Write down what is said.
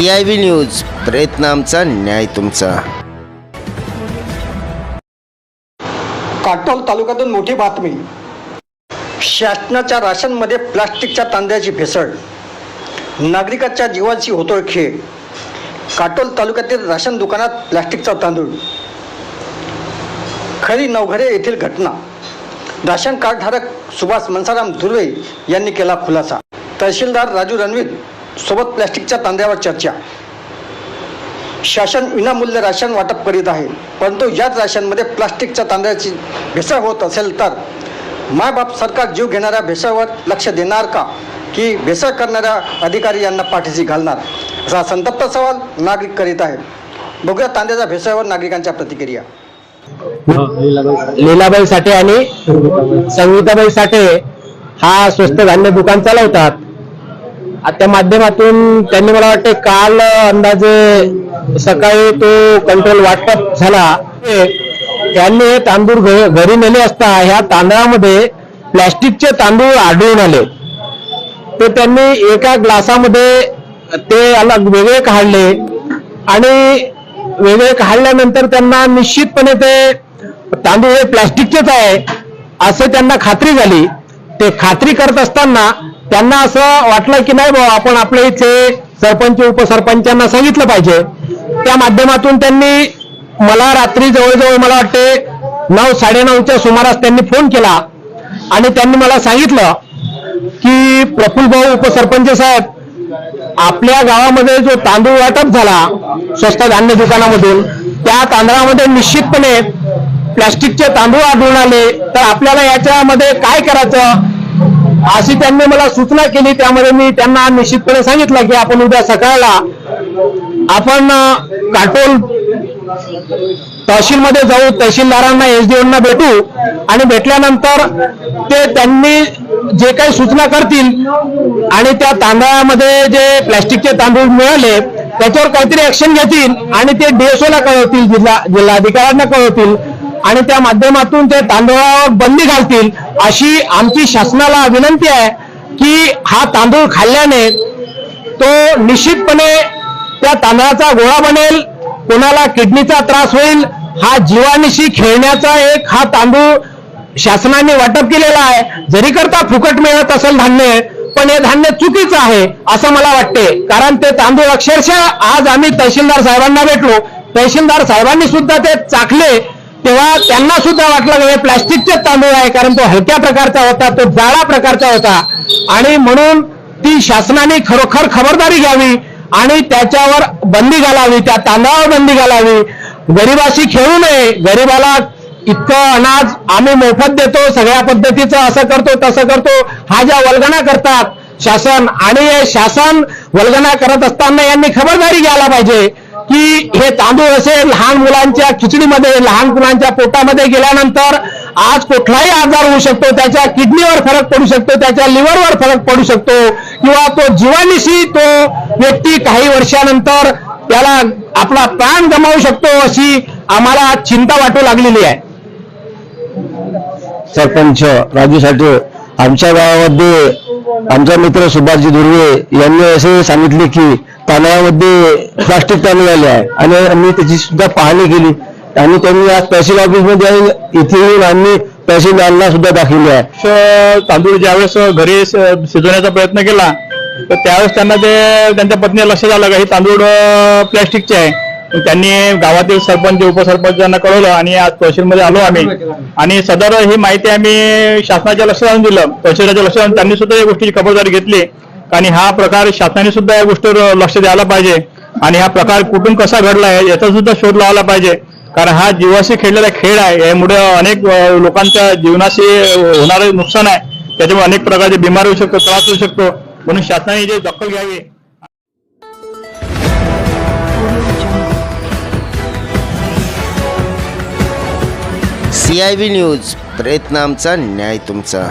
C I V news प्रयत्न आमचा न्याय तुमचा. काटोल तालुक्यातून मोठी बातमी. शासनाच्या राशनमध्ये प्लास्टिकच्या तांदळाची भेसळ. नागरिकाच्या जीवाची होतोय खेळ. काटोल तालुक्यातील राशन दुकानात प्लास्टिकचा तांदूळ. खरी नवघरे येथील घटना. राशन कार्डधारक सुभाष मनसाराम धुर्वे यांनी केला खुलासा. तहसीलदार राजू रणवीर सोबत प्लॅस्टिकच्या तांदळावर चर्चा. शासन विनामूल्य राशन वाटप करीत आहे परंतु याच राशनमध्ये प्लास्टिकच्या तांदळाची भेसळ होत असेल तर मायबाप सरकार जीव घेणाऱ्या भेसळवर लक्ष देणार का? की भेसळ करणाऱ्या अधिकारी यांना पाठीशी घालणार? असा संतप्त सवाल नागरिक करीत आहे बघूया तांदळाच्या भेसळवर नागरिकांच्या प्रतिक्रिया. लीलाबाई साठे आणि संगीताबाई साठे हा स्वस्त धान्य दुकान चालवतात. त्या माध्यमातून त्यांनी मला वाटते काल अंदाजे सकाळी तो कंट्रोल वाटप झाला. त्यांनी हे तांदूळ घरी नेले असता ह्या तांदळामध्ये प्लॅस्टिकचे तांदूळ आढळून आले. ते त्यांनी एका ग्लासामध्ये ते अलग वेगळे काढले आणि वेगळे काढल्यानंतर त्यांना निश्चितपणे ते तांदूळ हे प्लॅस्टिकचेच आहे असं त्यांना खात्री झाली. ते खात्री करत असताना त्यांना असं वाटलं की नाही बाबा आपण आपल्या इथे सरपंच उपसरपंचांना सांगितलं पाहिजे. त्या माध्यमातून त्यांनी मला रात्री जवळजवळ मला वाटते नऊ साडेनऊच्या सुमारास त्यांनी फोन केला. आणि त्यांनी मला सांगितलं की प्रफुल्लभाऊ उपसरपंच साहेब आपल्या गावामध्ये जो तांदूळ वाटप झाला स्वस्त धान्य दुकानामधून त्या तांदळामध्ये निश्चितपणे प्लॅस्टिकचे तांदूळ आढळून आले. तर आपल्याला याच्यामध्ये काय करायचं? अशी त्यांनी मला सूचना केली त्यामध्ये मी त्यांना निश्चितपणे सांगितलं की आपण उद्या सकाळला आपण काटोल तहसीलमध्ये जाऊ तहसीलदारांना एसडीओना भेटू आणि भेटल्यानंतर ते त्यांनी जे काही सूचना करतील आणि त्या तांदळामध्ये जे प्लॅस्टिकचे तांदूळ मिळाले त्याच्यावर काहीतरी ऍक्शन घेतील आणि ते डीएसओला कळवतील जिल्हा जिल्हाधिकाऱ्यांना कळवतील आणि त्या माध्यमातून ते तांदळावर बंदी घालतील. अशी आमची शासनाला विनंती आहे की हा तांदूळ खाल्ल्याने तो निश्चितपणे त्या तांदळाचा गोळा बनेल कोणाला किडनीचा त्रास होईल हा जीवानिशी खेळण्याचा एक हा तांदूळ शासनाने वाटप केलेला आहे. जरी करता फुकट मिळत असेल धान्य पण हे धान्य चुकीचं आहे असं मला वाटते. कारण ते तांदूळ अक्षरशः आज आम्ही तहसीलदार साहेबांना भेटलो. तहसीलदार साहेबांनी सुद्धा ते चाखले तेव्हा त्यांना सुद्धा वाटलं की हे प्लास्टिकचे तांदूळ आहे कारण तो हलक्या प्रकारचा होता तो जाळा प्रकारचा होता. आणि म्हणून ती शासनाने खरोखर खबरदारी घ्यावी आणि त्याच्यावर बंदी घालावी त्या तांदळावर बंदी घालावी. गरिबाशी खेळू नये. गरिबाला इतकं अनाज आम्ही मोफत देतो सगळ्या पद्धतीचं असं करतो तसं करतो. हा ज्या वल्गना करतात शासन आणि हे शासन वल्गना करत असताना यांनी खबरदारी घ्यायला पाहिजे. की हे तांदूळ असे लहान मुलांच्या खिचडीमध्ये लहान मुलांच्या पोटामध्ये गेल्यानंतर आज कुठलाही आजार होऊ शकतो त्याच्या किडनीवर फरक पडू शकतो त्याच्या लिव्हरवर फरक पडू शकतो किंवा तो जीवानिशी तो व्यक्ती काही वर्षानंतर त्याला आपला प्राण गमावू शकतो अशी आम्हाला चिंता वाटू लागलेली आहे. सरपंच राजू साठे आमच्या गावामध्ये आमचा मित्र सुभाषजी दुर्वे यांनी असे सांगितले की तांदळामध्ये प्लास्टिक तांदूळ झाले आहे. आणि मी त्याची सुद्धा पाहणी केली. आणि त्यांनी आज तहसील ऑफिसमध्ये इथे येऊन आम्ही तहसीलदारला सुद्धा दाखवले आहे. तांदूळ ज्यावेळेस घरी शिजवण्याचा प्रयत्न केला तर त्यावेळेस त्यांना ते त्यांच्या पत्नी लक्षात आलं का हे तांदूळ अं, प्लॅस्टिकचे आहे. त्यांनी गावातील सरपंच उपसरपंचांना कळवलं आणि आज तहसीलमध्ये आलो आम्ही. आणि सदर ही माहिती आम्ही शासनाच्या लक्षात आणून दिलं तहसीलच्या लक्षात आणून त्यांनी सुद्धा या गोष्टीची खबरदारी घेतली. आणि हा प्रकार शासनाने सुद्धा या गोष्टीवर लक्ष द्यायला पाहिजे. आणि हा प्रकार कुठून कसा घडला आहे याचा सुद्धा शोध लावला पाहिजे. कारण हा जीवाशी खेळलेला खेळ आहे यामुळे अनेक लोकांच्या जीवनाशी होणारे नुकसान आहे. त्याच्यामुळे अनेक प्रकारचे बिमार होऊ शकतो त्रास होऊ शकतो. म्हणून शासनाने जे दखल घ्यावी. सी आय व्ही न्यूज प्रयत्न आमचा न्याय तुमचा.